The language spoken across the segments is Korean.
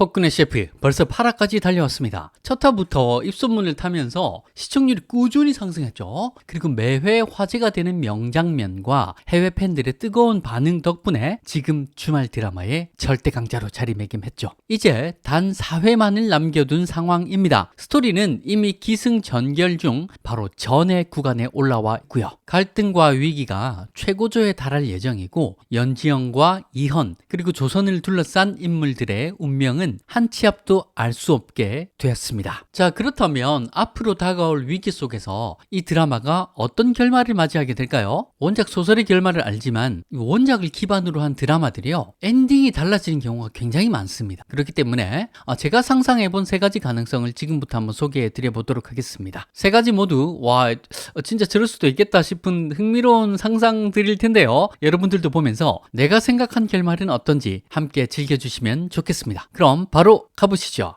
폭군의 셰프 벌써 8화까지 달려왔습니다. 첫 화부터 입소문을 타면서 시청률이 꾸준히 상승했죠. 그리고 매회 화제가 되는 명장면과 해외 팬들의 뜨거운 반응 덕분에 지금 주말 드라마의 절대 강자로 자리매김했죠. 이제 단 4회만을 남겨둔 상황입니다. 스토리는 이미 기승전결 중 바로 전의 구간에 올라와 있고요. 갈등과 위기가 최고조에 달할 예정이고 연지영과 이현 그리고 조선을 둘러싼 인물들의 운명은 한 치 앞도 알 수 없게 되었습니다. 자 그렇다면 앞으로 다가올 위기 속에서 이 드라마가 어떤 결말을 맞이하게 될까요? 원작 소설의 결말을 알지만 이 원작을 기반으로 한 드라마들이요 엔딩이 달라지는 경우가 굉장히 많습니다. 그렇기 때문에 어, 제가 상상해 본 세 가지 가능성을 지금부터 한번 소개해 드려 보도록 하겠습니다. 세 가지 모두 와 어, 진짜 저럴 수도 있겠다 싶은 흥미로운 상상들일 텐데요. 여러분들도 보면서 내가 생각한 결말은 어떤지 함께 즐겨 주시면 좋겠습니다. 그럼 바로 가보시죠.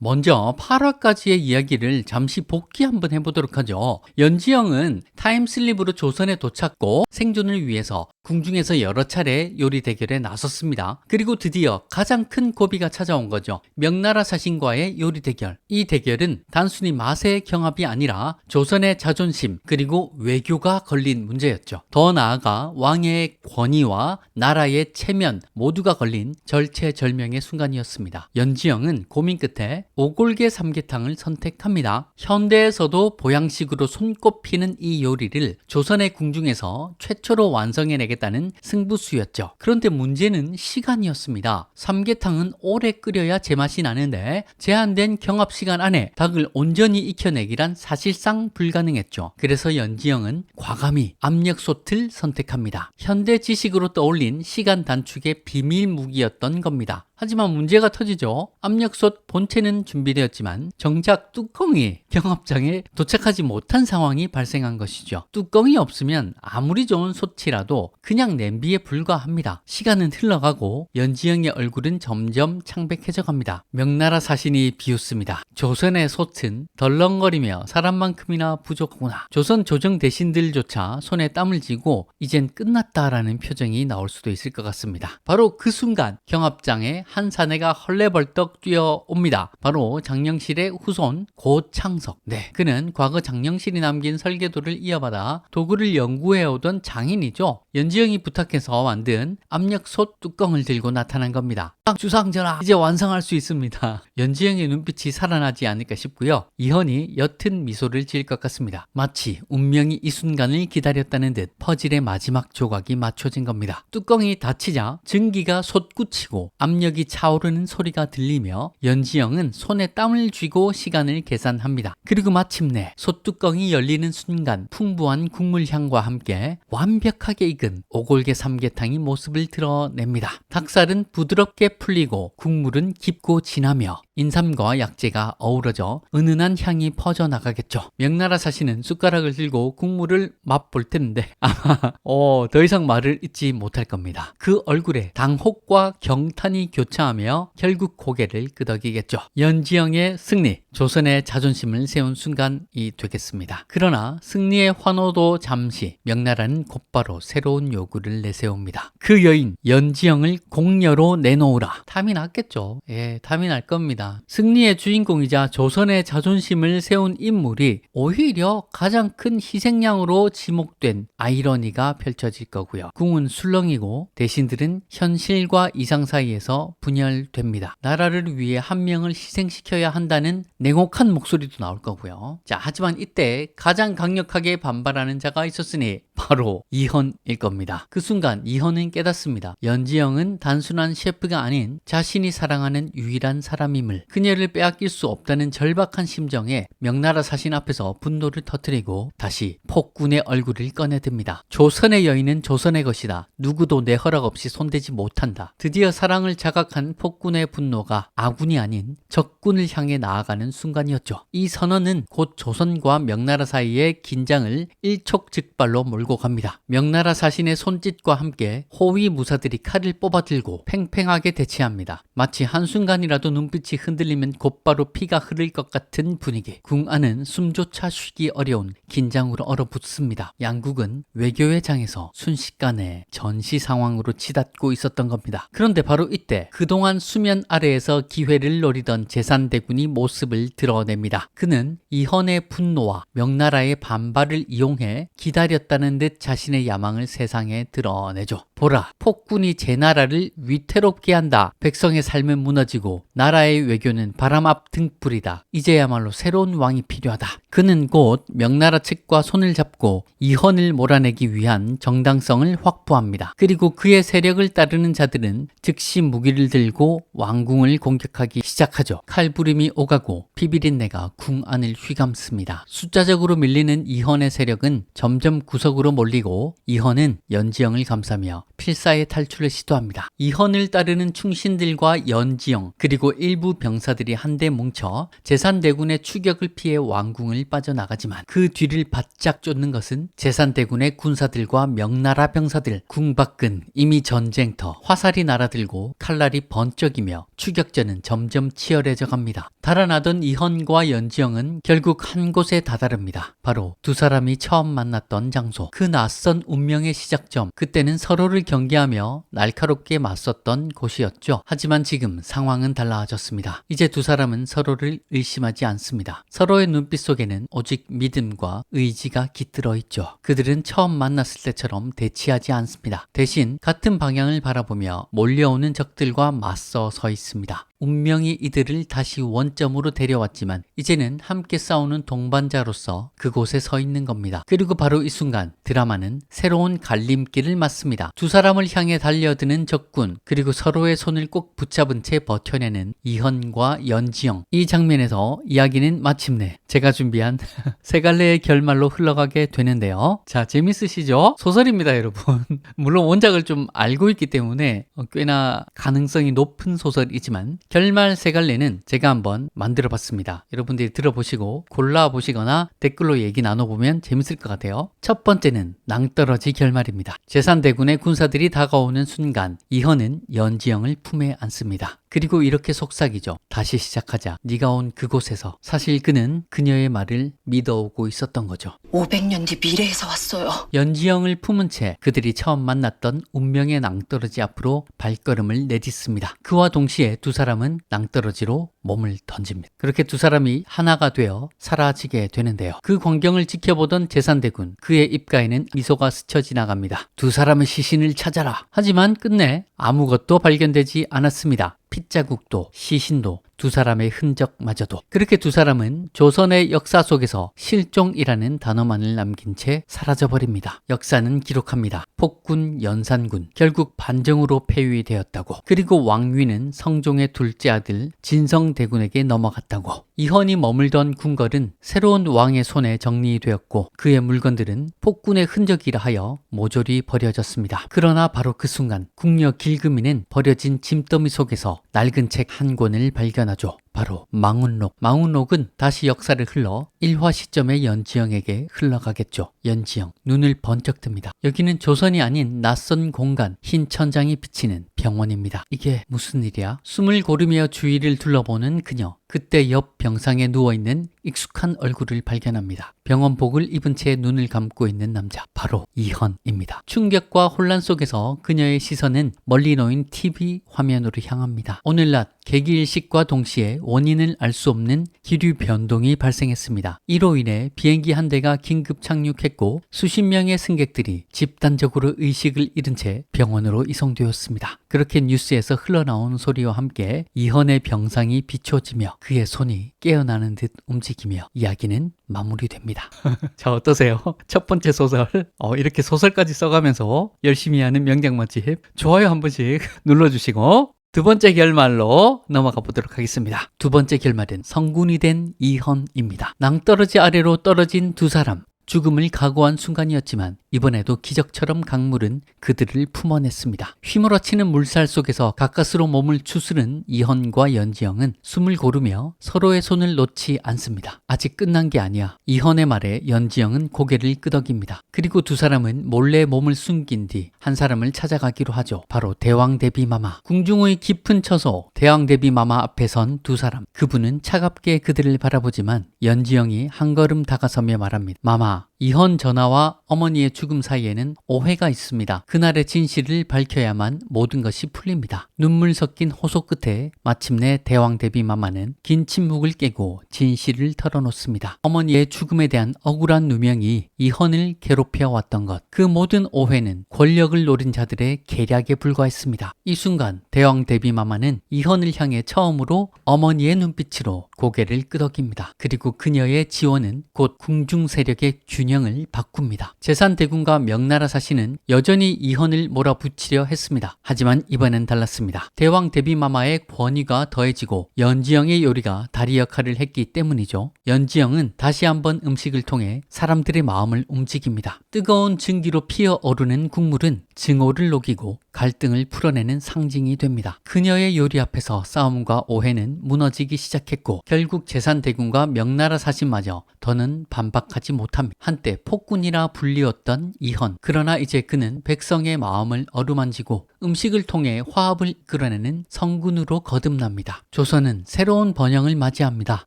먼저 8화까지의 이야기를 잠시 복귀 한번 해보도록 하죠. 연지영은 타임슬립으로 조선에 도착고 생존을 위해서 궁중에서 여러 차례 요리 대결에 나섰습니다. 그리고 드디어 가장 큰 고비가 찾아온 거죠. 명나라 사신과의 요리 대결. 이 대결은 단순히 맛의 경합이 아니라 조선의 자존심 그리고 외교가 걸린 문제였죠. 더 나아가 왕의 권위와 나라의 체면 모두가 걸린 절체절명의 순간이었습니다. 연지영은 고민 끝에 오골계 삼계탕을 선택합니다. 현대에서도 보양식으로 손꼽히는 이 요리를 조선의 궁중에서 최초로 완성해내 겠다는 승부수였죠. 그런데 문제는 시간이었습니다. 삼계탕은 오래 끓여야 제맛이 나는데 제한된 경합 시간 안에 닭을 온전히 익혀내기란 사실상 불가능했죠. 그래서 연지영은 과감히 압력솥을 선택합니다. 현대 지식으로 떠올린 시간 단축의 비밀 무기였던 겁니다. 하지만 문제가 터지죠. 압력솥 본체는 준비되었지만 정작 뚜껑이 경합장에 도착하지 못한 상황이 발생한 것이죠. 뚜껑이 없으면 아무리 좋은 솥이라도 그냥 냄비에 불과합니다. 시간은 흘러가고 연지영의 얼굴은 점점 창백해져 갑니다. 명나라 사신이 비웃습니다. 조선의 솥은 덜렁거리며 사람만큼이나 부족하구나. 조선 조정 대신들조차 손에 땀을 쥐고 이젠 끝났다라는 표정이 나올 수도 있을 것 같습니다. 바로 그 순간 경합장에 한 사내가 헐레벌떡 뛰어옵니다. 바로 장영실의 후손 고창석. 네, 그는 과거 장영실이 남긴 설계도를 이어받아 도구를 연구해오던 장인이죠. 연지영이 부탁해서 만든 압력솥 뚜껑을 들고 나타난 겁니다. 주상전하, 이제 완성할 수 있습니다. 연지영의 눈빛이 살아나지 않을까 싶고요. 이현이 옅은 미소를 지을 것 같습니다. 마치 운명이 이 순간을 기다렸다는 듯 퍼즐의 마지막 조각이 맞춰진 겁니다. 뚜껑이 닫히자 증기가 솟구치고 압력이 차오르는 소리가 들리며 연지영은 손에 땀을 쥐고 시간을 계산합니다. 그리고 마침내 솥뚜껑이 열리는 순간 풍부한 국물 향과 함께 완벽하게 익은 오골계 삼계탕이 모습을 드러냅니다. 닭살은 부드럽게 풀리고 국물은 깊고 진하며 인삼과 약재가 어우러져 은은한 향이 퍼져나가겠죠. 명나라 사신은 숟가락을 들고 국물을 맛볼 텐데 아마 어, 더 이상 말을 잊지 못할 겁니다. 그 얼굴에 당혹과 경탄이 교차 하며 결국 고개를 끄덕이겠죠. 연지영의 승리, 조선의 자존심을 세운 순간이 되겠습니다. 그러나 승리의 환호도 잠시 명나라는 곧바로 새로운 요구를 내세웁니다. 그 여인 연지영을 공녀로 내놓으라. 탐이 났겠죠. 예, 탐이 날 겁니다. 승리의 주인공이자 조선의 자존심을 세운 인물이 오히려 가장 큰 희생양으로 지목된 아이러니가 펼쳐질 거고요. 궁은 술렁이고 대신들은 현실과 이상 사이에서 분열됩니다. 나라를 위해 한 명을 희생시켜야 한다는 냉혹한 목소리도 나올 거고요. 자, 하지만 이때 가장 강력하게 반발하는 자가 있었으니 바로 이현일 겁니다. 그 순간 이현은 깨닫습니다. 연지영은 단순한 셰프가 아닌 자신이 사랑하는 유일한 사람임을 그녀를 빼앗길 수 없다는 절박한 심정에 명나라 사신 앞에서 분노를 터뜨리고 다시 폭군의 얼굴을 꺼내듭니다. 조선의 여인은 조선의 것이다. 누구도 내 허락 없이 손대지 못한다. 드디어 사랑을 자각 한 시작한 폭군의 분노가 아군이 아닌 적군을 향해 나아가는 순간이었죠. 이 선언은 곧 조선과 명나라 사이의 긴장을 일촉즉발로 몰고 갑니다. 명나라 사신의 손짓과 함께 호위 무사들이 칼을 뽑아들고 팽팽하게 대치합니다. 마치 한순간이라도 눈빛이 흔들리면 곧바로 피가 흐를 것 같은 분위기. 궁 안은 숨조차 쉬기 어려운 긴장으로 얼어붙습니다. 양국은 외교의 장에서 순식간에 전시 상황으로 치닫고 있었던 겁니다. 그런데 바로 이때 그동안 수면 아래에서 기회를 노리던 제산대군이 모습을 드러냅니다. 그는 이헌의 분노와 명나라의 반발을 이용해 기다렸다는 듯 자신의 야망을 세상에 드러내죠. 보라, 폭군이 제 나라를 위태롭게 한다. 백성의 삶은 무너지고 나라의 외교는 바람 앞 등불이다. 이제야말로 새로운 왕이 필요하다. 그는 곧 명나라 측과 손을 잡고 이헌을 몰아내기 위한 정당성을 확보합니다. 그리고 그의 세력을 따르는 자들은 즉시 무기를 들고 왕궁을 공격하기 시작하죠. 칼부림이 오가고 피비린내가 궁 안을 휘감습니다. 숫자적으로 밀리는 이헌의 세력은 점점 구석으로 몰리고 이헌은 연지영을 감싸며 필사의 탈출을 시도합니다. 이헌을 따르는 충신들과 연지영 그리고 일부 병사들이 한데 뭉쳐 제산대군의 추격을 피해 왕궁을 빠져나가지만 그 뒤를 바짝 쫓는 것은 제산대군의 군사들과 명나라 병사들 궁 밖은 이미 전쟁터 화살이 날아들고 칼날이 번쩍이며 추격전은 점점 치열해져 갑니다. 달아나던 이헌과 연지영은 결국 한 곳에 다다릅니다. 바로 두 사람이 처음 만났던 장소. 그 낯선 운명의 시작점. 그때는 서로를 경계하며 날카롭게 맞섰던 곳이었죠. 하지만 지금 상황은 달라졌습니다. 이제 두 사람은 서로를 의심하지 않습니다. 서로의 눈빛 속에는 오직 믿음과 의지가 깃들어 있죠. 그들은 처음 만났을 때처럼 대치하지 않습니다. 대신 같은 방향을 바라보며 몰려오는 적들과 맞서 서 있습니다. 운명이 이들을 다시 원점으로 데려왔지만 이제는 함께 싸우는 동반자로서 그곳에 서 있는 겁니다. 그리고 바로 이 순간 드라마는 새로운 갈림길을 맞습니다. 두 사람을 향해 달려드는 적군 그리고 서로의 손을 꼭 붙잡은 채 버텨내는 이현과 연지영 이 장면에서 이야기는 마침내 제가 준비한 세 갈래의 결말로 흘러가게 되는데요. 자 재밌으시죠? 소설입니다 여러분. 물론 원작을 좀 알고 있기 때문에 어, 꽤나 가능성이 높은 소설이지만 결말 세 갈래는 제가 한번 만들어 봤습니다. 여러분들이 들어보시고 골라보시거나 댓글로 얘기 나눠보면 재밌을 것 같아요. 첫 번째는 낭떠러지 결말입니다. 제산대군의 군사들이 다가오는 순간 이현은 연지영을 품에 안습니다. 그리고 이렇게 속삭이죠. 다시 시작하자. 네가 온 그곳에서 사실 그는 그녀의 말을 믿어오고 있었던 거죠. 500년 뒤 미래에서 왔어요. 연지영을 품은 채 그들이 처음 만났던 운명의 낭떠러지 앞으로 발걸음을 내딛습니다. 그와 동시에 두 사람은 낭떠러지로 몸을 던집니다. 그렇게 두 사람이 하나가 되어 사라지게 되는데요. 그 광경을 지켜보던 제산대군 그의 입가에는 미소가 스쳐 지나갑니다. 두 사람의 시신을 찾아라. 하지만 끝내 아무것도 발견되지 않았습니다. 핏자국도 시신도 두 사람의 흔적마저도 그렇게 두 사람은 조선의 역사 속에서 실종이라는 단어만을 남긴 채 사라져버립니다. 역사는 기록합니다. 폭군 연산군 결국 반정으로 폐위되었다고 그리고 왕위는 성종의 둘째 아들 진성대군에게 넘어갔다고 이헌이 머물던 궁궐은 새로운 왕의 손에 정리되었고 그의 물건들은 폭군의 흔적이라 하여 모조리 버려졌습니다. 그러나 바로 그 순간 궁녀 길금이는 버려진 짐더미 속에서 낡은 책 한 권을 발견 하죠. 바로 망운록. 망운록은 다시 역사를 흘러 일화 시점의 연지영에게 흘러가겠죠. 연지영, 눈을 번쩍 듭니다. 여기는 조선이 아닌 낯선 공간, 흰 천장이 비치는 병원입니다. 이게 무슨 일이야? 숨을 고르며 주위를 둘러보는 그녀. 그때 옆 병상에 누워있는 익숙한 얼굴을 발견합니다. 병원복을 입은 채 눈을 감고 있는 남자. 바로 이헌입니다. 충격과 혼란 속에서 그녀의 시선은 멀리 놓인 TV 화면으로 향합니다. 오늘 낮 개기일식과 동시에 원인을 알 수 없는 기류 변동이 발생했습니다. 이로 인해 비행기 한 대가 긴급 착륙했고 수십 명의 승객들이 집단적으로 의식을 잃은 채 병원으로 이송되었습니다. 그렇게 뉴스에서 흘러나온 소리와 함께 이헌의 병상이 비춰지며 그의 손이 깨어나는 듯 움직이며 이야기는 마무리됩니다. 자 어떠세요? 첫 번째 소설 어, 이렇게 소설까지 써가면서 열심히 하는 명작 맛집 좋아요 한 번씩 눌러주시고 두 번째 결말로 넘어가 보도록 하겠습니다. 두 번째 결말은 성군이 된 이헌입니다. 낭떠러지 아래로 떨어진 두 사람. 죽음을 각오한 순간이었지만 이번에도 기적처럼 강물은 그들을 품어냈습니다. 휘몰아치는 물살 속에서 가까스로 몸을 추스른 이헌과 연지영은 숨을 고르며 서로의 손을 놓지 않습니다. 아직 끝난 게 아니야. 이헌의 말에 연지영은 고개를 끄덕입니다. 그리고 두 사람은 몰래 몸을 숨긴 뒤 한 사람을 찾아가기로 하죠. 바로 대왕 대비 마마. 궁중의 깊은 처소 대왕 대비 마마 앞에 선 두 사람. 그분은 차갑게 그들을 바라보지만 연지영이 한 걸음 다가서며 말합니다. 마마, 아, 이헌 전하와 어머니의 죽음 사이에는 오해가 있습니다. 그날의 진실을 밝혀야만 모든 것이 풀립니다. 눈물 섞인 호소 끝에 마침내 대왕 대비 마마는 긴 침묵을 깨고 진실을 털어놓습니다. 어머니의 죽음에 대한 억울한 누명이 이헌을 괴롭혀 왔던 것. 그 모든 오해는 권력을 노린 자들의 계략에 불과했습니다. 이 순간 대왕 대비 마마는 이헌을 향해 처음으로 어머니의 눈빛으로 고개를 끄덕입니다. 그리고 그녀의 지원은 곧 궁중 세력의 균형 을 바꿉니다. 재산 대군과 명나라 사신은 여전히 이헌을 몰아붙이려 했습니다. 하지만 이번엔 달랐습니다. 대왕 대비마마의 권위가 더해지고 연지영의 요리가 다리 역할을 했기 때문이죠. 연지영은 다시 한번 음식을 통해 사람들의 마음을 움직입니다. 뜨거운 증기로 피어 오르는 국물은 증오를 녹이고 갈등을 풀어내는 상징이 됩니다. 그녀의 요리 앞에서 싸움과 오해는 무너지기 시작했고 결국 재산 대군과 명나라 사신마저 더는 반박하지 못합니다. 한때 폭군이라 불리웠던 이헌. 그러나 이제 그는 백성의 마음을 어루만지고 음식을 통해 화합을 이끌어내는 성군으로 거듭납니다. 조선은 새로운 번영을 맞이합니다.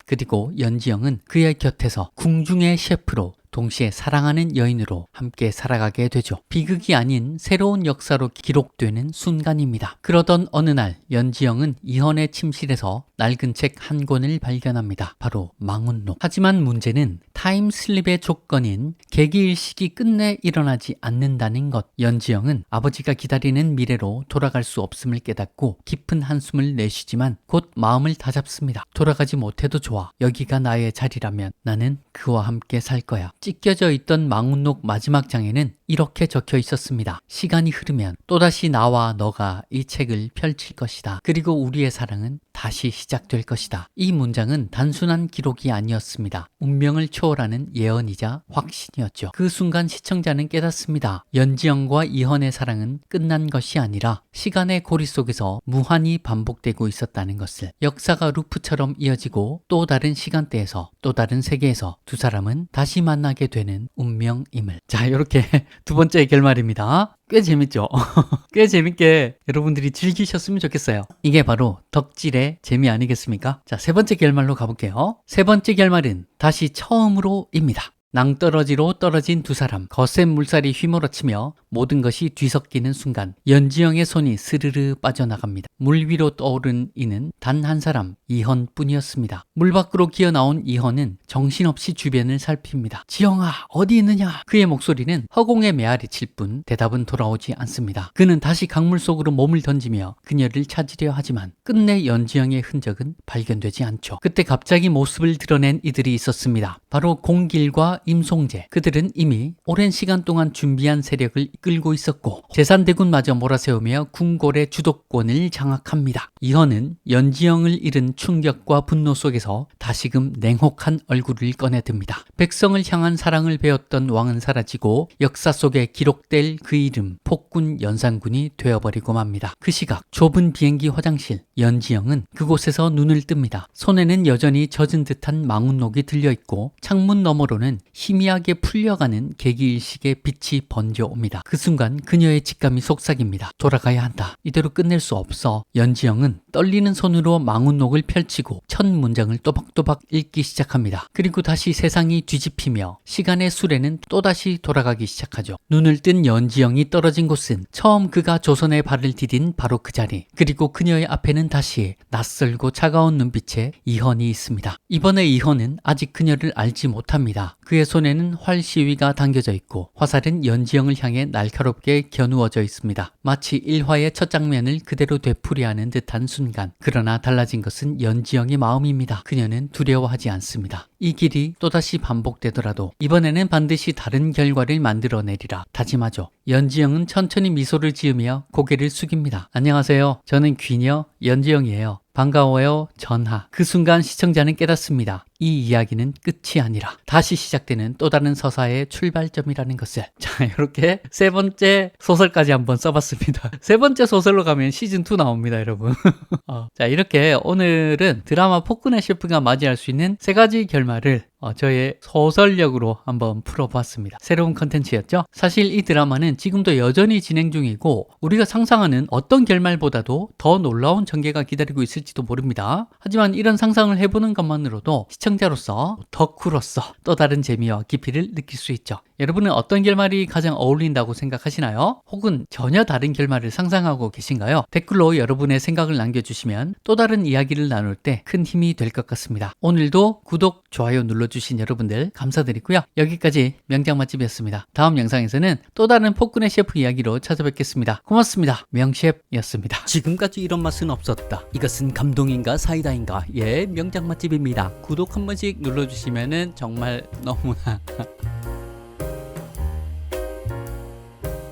그리고 연지영은 그의 곁에서 궁중의 셰프로 동시에 사랑하는 여인으로 함께 살아가게 되죠. 비극이 아닌 새로운 역사로 기록되는 순간입니다. 그러던 어느 날 연지영은 이헌의 침실에서 낡은 책 한 권을 발견합니다. 바로 망운록. 하지만 문제는 타임슬립의 조건인 개기일식이 끝내 일어나지 않는다는 것. 연지영은 아버지가 기다리는 미래로 돌아갈 수 없음을 깨닫고 깊은 한숨을 내쉬지만 곧 마음을 다잡습니다. 돌아가지 못해도 좋아. 여기가 나의 자리라면 나는 그와 함께 살 거야. 찢겨져 있던 망운록 마지막 장에는 이렇게 적혀 있었습니다. 시간이 흐르면 또다시 나와 너가 이 책을 펼칠 것이다. 그리고 우리의 사랑은 다시 시작 될 것이다. 이 문장은 단순한 기록이 아니었습니다. 운명을 초월하는 예언이자 확신이었죠. 그 순간 시청자는 깨닫습니다. 연지영과 이헌의 사랑은 끝난 것이 아니라 시간의 고리 속에서 무한히 반복되고 있었다는 것을 역사가 루프처럼 이어지고 또 다른 시간대에서 또 다른 세계에서 두 사람은 다시 만나게 되는 운명임을. 자, 이렇게 두 번째 결말입니다. 꽤 재밌죠? 꽤 재밌게 여러분들이 즐기셨으면 좋겠어요. 이게 바로 덕질의 재미 아니겠습니까? 자, 세 번째 결말로 가볼게요. 세 번째 결말은 다시 처음으로입니다. 낭떠러지로 떨어진 두 사람, 거센 물살이 휘몰아치며 모든 것이 뒤섞이는 순간 연지영의 손이 스르르 빠져나갑니다. 물 위로 떠오른 이는 단 한 사람, 이헌뿐이었습니다. 물 밖으로 기어 나온 이헌은 정신없이 주변을 살핍니다. 지영아, 어디 있느냐? 그의 목소리는 허공에 메아리칠 뿐 대답은 돌아오지 않습니다. 그는 다시 강물 속으로 몸을 던지며 그녀를 찾으려 하지만 끝내 연지영의 흔적은 발견되지 않죠. 그때 갑자기 모습을 드러낸 이들이 있었습니다. 바로 공길과 임송재. 그들은 이미 오랜 시간 동안 준비한 세력을 이끌고 있었고 재산대군마저 몰아세우며 궁궐의 주도권을 장악합니다. 이헌은 연지영을 잃은 충격과 분노 속에서 다시금 냉혹한 얼굴을 꺼내듭니다. 백성을 향한 사랑을 배웠던 왕은 사라지고 역사 속에 기록될 그 이름 폭군 연산군이 되어버리고 맙니다. 그 시각 좁은 비행기 화장실 연지영은 그곳에서 눈을 뜹니다. 손에는 여전히 젖은 듯한 망운록이 들려있고 창문 너머로는 희미하게 풀려가는 개기일식의 빛이 번져옵니다. 그 순간 그녀의 직감이 속삭입니다. 돌아가야 한다. 이대로 끝낼 수 없어. 연지영은 떨리는 손으로 망운록을 펼치고 첫 문장을 또박또박 읽기 시작합니다. 그리고 다시 세상이 뒤집히며 시간의 수레는 또다시 돌아가기 시작하죠. 눈을 뜬 연지영이 떨어진 곳은 처음 그가 조선에 발을 디딘 바로 그 자리. 그리고 그녀의 앞에는 다시 낯설고 차가운 눈빛의 이헌이 있습니다. 이번에 이헌은 아직 그녀를 알지 못합니다. 그의 손에는 활 시위가 당겨져 있고 화살은 연지영을 향해 날카롭게 겨누어져 있습니다. 마치 1화의 첫 장면을 그대로 되풀이하는 듯한 순간. 그러나 달라진 것은 연지영의 마음입니다. 그녀는 두려워하지 않습니다. 이 길이 또다시 반복되더라도 이번에는 반드시 다른 결과를 만들어내리라 다짐하죠. 연지영은 천천히 미소를 지으며 고개를 숙입니다. 안녕하세요. 저는 귀녀 연지영이에요. 반가워요, 전하. 그 순간 시청자는 깨닫습니다. 이 이야기는 끝이 아니라 다시 시작되는 또 다른 서사의 출발점이라는 것을 자 이렇게 세 번째 소설까지 한번 써봤습니다. 세 번째 소설로 가면 시즌 2 나옵니다, 여러분. 어, 자 이렇게 오늘은 드라마 폭군의 셰프가 맞이할 수 있는 세 가지 결말을 어, 저의 소설력으로 한번 풀어보았습니다. 새로운 컨텐츠였죠? 사실 이 드라마는 지금도 여전히 진행 중이고 우리가 상상하는 어떤 결말보다도 더 놀라운 전개가 기다리고 있을지도 모릅니다. 하지만 이런 상상을 해보는 것만으로도 자로서 덕후로서 또 다른 재미와 깊이를 느낄 수 있죠. 여러분은 어떤 결말이 가장 어울린다고 생각하시나요? 혹은 전혀 다른 결말을 상상하고 계신가요? 댓글로 여러분의 생각을 남겨주시면 또 다른 이야기를 나눌 때 큰 힘이 될 것 같습니다. 오늘도 구독, 좋아요 눌러주신 여러분들 감사드리고요. 여기까지 명장 맛집이었습니다. 다음 영상에서는 또 다른 폭군의 셰프 이야기로 찾아뵙겠습니다. 고맙습니다. 명셰프였습니다. 지금까지 이런 맛은 없었다. 이것은 감동인가 사이다인가? 예, 명장 맛집입니다. 구독 한 번씩 눌러주시면 정말 너무나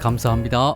감사합니다.